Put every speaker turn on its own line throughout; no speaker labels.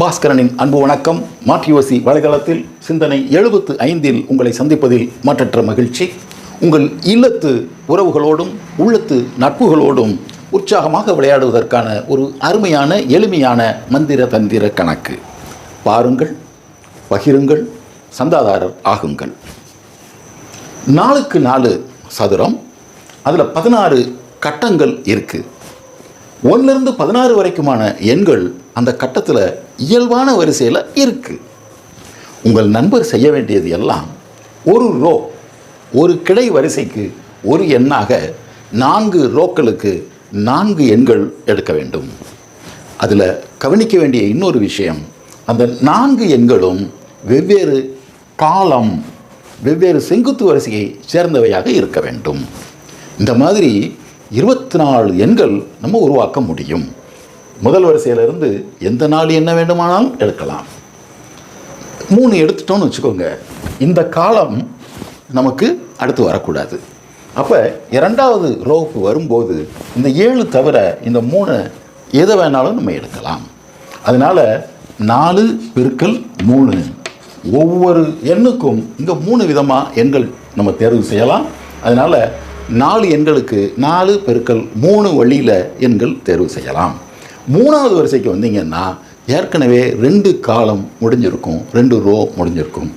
பாஸ்கரனின் அன்பு வணக்கம். மாற்றியோசி வலைதளத்தில் சிந்தனை எழுபத்து ஐந்தில் உங்களை சந்திப்பதில் மற்றற்ற மகிழ்ச்சி. உங்கள் இல்லத்து உறவுகளோடும் உள்ளத்து நட்புகளோடும் உற்சாகமாக விளையாடுவதற்கான ஒரு அருமையான எளிமையான மந்திர தந்திர கணக்கு. பாருங்கள் பகிருங்கள் சந்தாதாரர் ஆகுங்கள். நாலுக்கு நாலு சதுரம் அதில் பதினாறு கட்டங்கள் இருக்குது ஒன்றிலிருந்து பதினாறு வரைக்குமான எண்கள் அந்த கட்டத்தில் இயல்பான வரிசையில் இருக்குது உங்கள் நண்பர் செய்ய வேண்டியது எல்லாம் ஒரு ரோ ஒரு கிடை வரிசைக்கு ஒரு எண்ணாக நான்கு ரோக்களுக்கு நான்கு எண்கள் எடுக்க வேண்டும். அதில் கவனிக்க வேண்டிய இன்னொரு விஷயம் அந்த நான்கு எண்களும் வெவ்வேறு காலம் வெவ்வேறு செங்குத்து வரிசையை சேர்ந்தவையாக இருக்க வேண்டும். இந்த மாதிரி இருபத்தி நாலு எண்கள் நம்ம உருவாக்க முடியும். முதல் வரிசையிலிருந்து எந்த நாள் என்ன வேண்டுமானாலும் எடுக்கலாம். மூணு எடுத்துட்டோம்னு வச்சுக்கோங்க. இந்த காலம் நமக்கு அடுத்து வரக்கூடாது. அப்போ இரண்டாவது ரோவுக்கு வரும்போது இந்த ஏழு தவிர இந்த மூணு எதை வேணாலும் நம்ம எடுக்கலாம். அதனால் நாலு பெருக்கல் மூணு. ஒவ்வொரு எண்ணுக்கும் இங்கே மூணு விதமாக எண்கள் நம்ம தேர்வு செய்யலாம். அதனால் நாலு எண்களுக்கு நாலு பெருக்கல் மூணு வழியில் எண்கள் தேர்வு செய்யலாம். மூணாவது வரிசைக்கு வந்தீங்கன்னா ஏற்கனவே ரெண்டு காலம் முடிஞ்சிருக்கும் ரெண்டு ரோ முடிஞ்சிருக்கும்.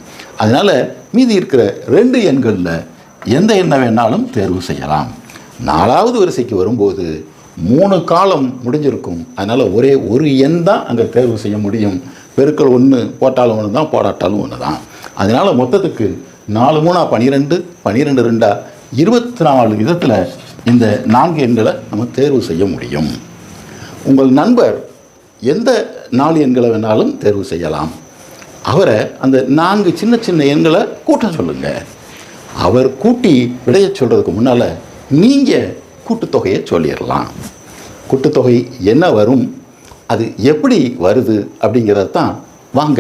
அதனால் மீதி இருக்கிற ரெண்டு எண்களில் எந்த எண்ணை வேணாலும் தேர்வு செய்யலாம். நாலாவது வரிசைக்கு வரும்போது மூணு காலம் முடிஞ்சிருக்கும். அதனால் ஒரே ஒரு எண் தான் அங்கே தேர்வு செய்ய முடியும். பெருக்கள் ஒன்று போட்டாலும் ஒன்று தான் போடாட்டாலும் ஒன்று தான் அதனால் மொத்தத்துக்கு நாலு மூணா பனிரெண்டு பனிரெண்டு ரெண்டா இருபத்தி நாலு விதத்தில் இந்த நான்கு எண்களை நம்ம தேர்வு செய்ய முடியும். உங்கள் நண்பர் எந்த நாலு எண்களை வேணாலும் தேர்வு செய்யலாம். அவரை அந்த நான்கு சின்ன சின்ன எண்களை கூட்ட சொல்லுங்கள் அவர் கூட்டி விடைய சொல்கிறதுக்கு முன்னால் நீங்கள் கூட்டுத்தொகையை சொல்லிடலாம். கூட்டுத்தொகை என்ன வரும்? அது எப்படி வருது அப்படிங்கிறத தான் வாங்க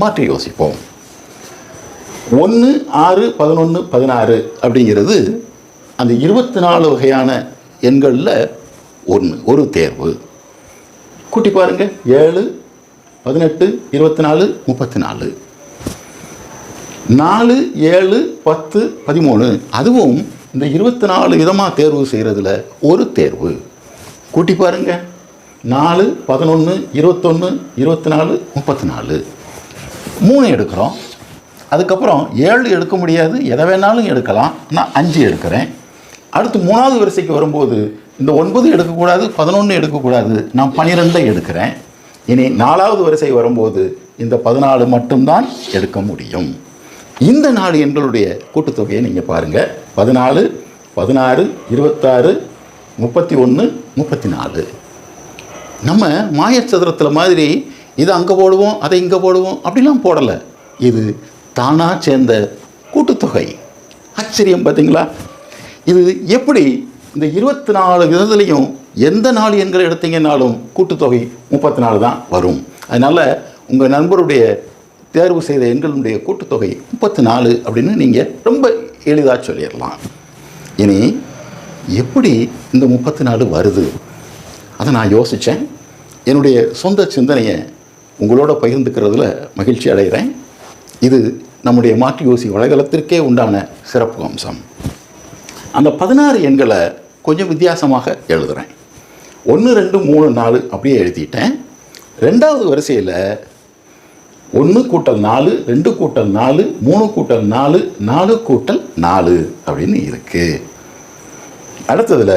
மாற்றி யோசிப்போம். ஒன்று ஆறு பதினொன்று பதினாறு அப்படிங்கிறது அந்த இருபத்தி நாலு வகையான எண்களில் ஒன்று ஒரு தேர்வு. கூட்டி பாருங்க. ஏழு பதினெட்டு இருபத்தி நாலு முப்பத்தி நாலு நாலு ஏழு பத்து பதிமூணு. அதுவும் இந்த இருபத்தி நாலு விதமாக தேர்வு செய்கிறதுல ஒரு தேர்வு. கூட்டி பாருங்க. நாலு பதினொன்று இருபத்தொன்று இருபத்தி நாலு முப்பத்தி நாலு மூணு எடுக்கிறோம். அதுக்கப்புறம் ஏழு எடுக்க முடியாது. எதை வேணாலும் எடுக்கலாம். நான் அஞ்சு எடுக்கிறேன். அடுத்து மூணாவது வரிசைக்கு வரும்போது இந்த ஒன்பது எடுக்கக்கூடாது பதினொன்று எடுக்கக்கூடாது. நான் பன்னிரெண்டை எடுக்கிறேன். இனி நாலாவது வரிசை வரும்போது இந்த பதினாலு மட்டும்தான் எடுக்க முடியும். இந்த நாலு எண்களுடைய கூட்டுத்தொகையை நீங்கள் பாருங்கள் பதினாலு பதினாறு இருபத்தாறு முப்பத்தி ஒன்று முப்பத்தி நாலு நம்ம மாயச்சதுரத்தில் மாதிரி இதை அங்கே போடுவோம் அதை இங்கே போடுவோம் அப்படிலாம் போடலை. இது தானாக சேர்ந்த கூட்டுத்தொகை. ஆச்சரியம் பார்த்தீங்களா இது எப்படி இந்த இருபத்தி நாலு விதத்துலேயும் எந்த நாள் எண்களை எடுத்தீங்கன்னாலும் கூட்டுத்தொகை முப்பத்தி நாலு தான் வரும். அதனால் உங்கள் நண்பருடைய தேர்வு செய்த எண்களுடைய கூட்டுத்தொகை முப்பத்தி நாலு அப்படின்னு நீங்கள் ரொம்ப எளிதாக சொல்லிடலாம். இனி எப்படி இந்த முப்பத்தி நாலு வருது? அதை நான் யோசித்தேன் என்னுடைய சொந்த சிந்தனையை உங்களோட பகிர்ந்துக்கிறதுல மகிழ்ச்சி அடைகிறேன். இது நம்முடைய மாற்று யோசி வலைதளத்திற்கே உண்டான சிறப்பு அம்சம். அந்த பதினாறு எண்களை கொஞ்சம் வித்தியாசமாக எழுதுகிறேன் ஒன்று ரெண்டு மூணு நாலு அப்படியே எழுதிட்டேன். ரெண்டாவது வரிசையில் ஒன்று கூட்டல் நாலு ரெண்டு கூட்டல் நாலு மூணு கூட்டல் நாலு நாலு கூட்டல் நாலு அப்படின்னு இருக்குது அடுத்ததில்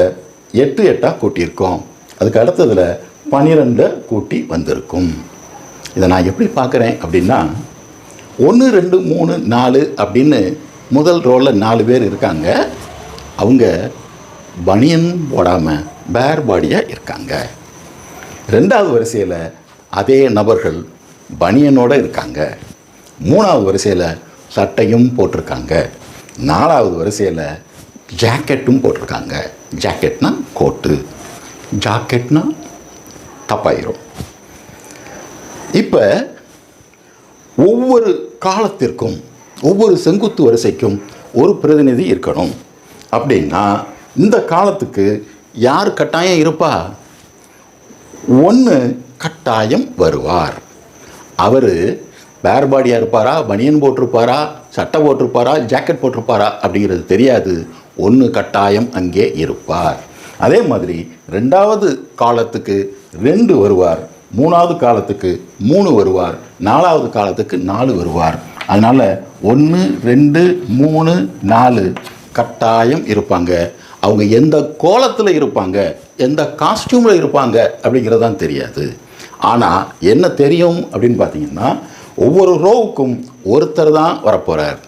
எட்டு எட்டாக கூட்டியிருக்கோம். அதுக்கு அடுத்ததில் பன்னிரெண்டை கூட்டி வந்திருக்கும். இதை நான் எப்படி பார்க்குறேன் அப்படின்னா ஒன்று ரெண்டு மூணு நாலு அப்படின்னு முதல் ரோலில் நாலு பேர் இருக்காங்க. அவங்க பனியன் போடாமல் பேர் பாடியாக இருக்காங்க. ரெண்டாவது வரிசையில் அதே நபர்கள் பனியனோடு இருக்காங்க. மூணாவது வரிசையில் சட்டையும் போட்டிருக்காங்க. நாலாவது வரிசையில் ஜாக்கெட்டும் போட்டிருக்காங்க. ஜாக்கெட்னா கோட்டு ஜாக்கெட்னா தப்பாயிரும். இப்போ ஒவ்வொரு காலத்திற்கும் ஒவ்வொரு செங்குத்து வரிசைக்கும் ஒரு பிரதிநிதி இருக்கணும். அப்படின்னா இந்த காலத்துக்கு யார் கட்டாயம் இருப்பா? ஒன்று கட்டாயம் வருவார். அவர் பேர்பாடியாக இருப்பாரா? பனியன் போட்டிருப்பாரா? சட்டை போட்டிருப்பாரா? ஜாக்கெட் போட்டிருப்பாரா? அப்படிங்கிறது தெரியாது. ஒன்று கட்டாயம் அங்கே இருப்பார். அதே மாதிரி ரெண்டாவது காலத்துக்கு ரெண்டு வருவார். மூணாவது காலத்துக்கு மூணு வருவார். நாலாவது காலத்துக்கு நாலு வருவார். அதனால் ஒன்று ரெண்டு மூணு நாலு கட்டாயம் இருப்பாங்க. அவங்க எந்த கோலத்தில் இருப்பாங்க எந்த காஸ்டியூமில் இருப்பாங்க அப்படிங்கிறது தான் தெரியாது. ஆனால் என்ன தெரியும் அப்படின்னு பார்த்தீங்கன்னா ஒவ்வொரு ரோவுக்கும் ஒருத்தர் தான் வரப்போகிறார்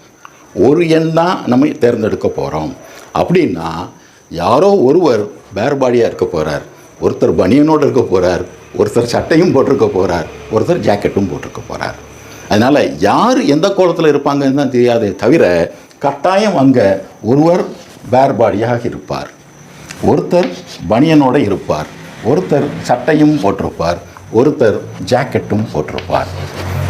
ஒரு எண் தான் நம்ம தேர்ந்தெடுக்க போகிறோம் அப்படின்னா யாரோ ஒருவர் பேர்பாடியாக இருக்க போகிறார் ஒருத்தர் பனியனோடு இருக்க போகிறார் ஒருத்தர் சட்டையும் போட்டிருக்க போகிறார் ஒருத்தர் ஜாக்கெட்டும் போட்டிருக்க போகிறார் அதனால் யார் எந்த கோலத்தில் இருப்பாங்கன்னு தான் தெரியாதே தவிர கட்டாயம் அங்கே ஒருவர் வேறுபாடியாக இருப்பார் ஒருத்தர் பனியனோடு இருப்பார். ஒருத்தர் சட்டையும் போட்டிருப்பார். ஒருத்தர் ஜாக்கெட்டும் போட்டிருப்பார்.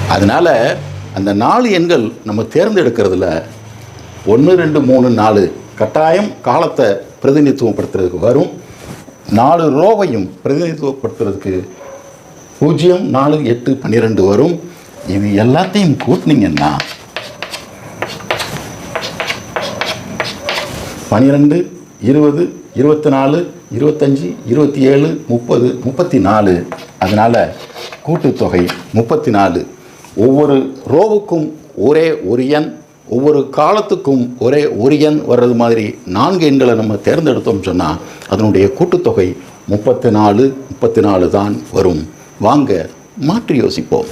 அதனால் அந்த நாலு எண்கள் நம்ம தேர்ந்தெடுக்கிறதுல ஒன்று ரெண்டு மூணு நாலு கட்டாயம் காலத்தை பிரதிநிதித்துவப்படுத்துறதுக்கு வரும். நாலு ரோவையும் பிரதிநிதித்துவப்படுத்துறதுக்கு பூஜ்ஜியம் நாலு எட்டு பன்னிரெண்டு வரும். இது எல்லாத்தையும் கூட்டினீங்கன்னா பன்னிரெண்டு இருபது இருபத்தி நாலு இருபத்தஞ்சி இருபத்தி ஏழு முப்பது முப்பத்தி நாலு அதனால் கூட்டுத்தொகை முப்பத்தி நாலு ஒவ்வொரு ரோவுக்கும் ஒரே ஒரு எண் ஒவ்வொரு காலத்துக்கும் ஒரே ஒரு எண் வர்றது மாதிரி நான்கு எண்களை நம்ம தேர்ந்தெடுத்தோம் சொன்னால் அதனுடைய கூட்டுத்தொகை முப்பத்தி நாலு முப்பத்தி நாலு தான் வரும். வாங்க மாற்றி யோசிப்போம்.